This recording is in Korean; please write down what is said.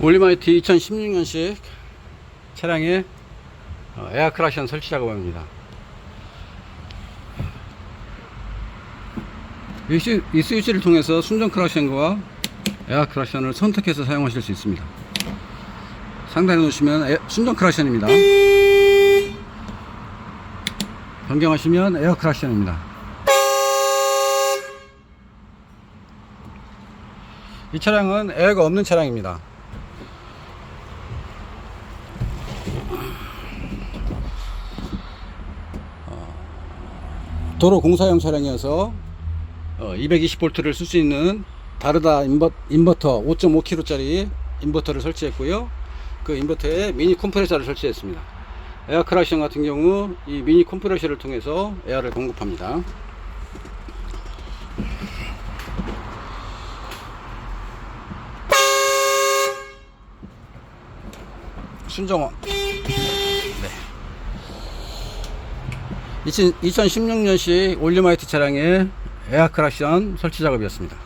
올리마이트 2016년식 차량의 어, 에어 크라션 설치 작업입니다. 이, 스위치를 통해서 순정 크라션과 에어 크라션을 선택해서 사용하실 수 있습니다. 상단에 놓으시면 에- 순정 크라션입니다. 변경하시면 에어 크라션입니다. 이 차량은 에어가 없는 차량입니다. 어, 도로 공사용 차량이어서 220V를 쓸 수 있는 다르다 인버, 인버터 5.5kg짜리 인버터를 설치했고요. 그 인버터에 미니 컴프레서를 설치했습니다. 에어 크라션 같은 경우 이 미니 컴프레서를 통해서 에어를 공급합니다. 순정원. 네. 2016년식 올리마이트 차량의 에어 크라션 설치 작업이었습니다.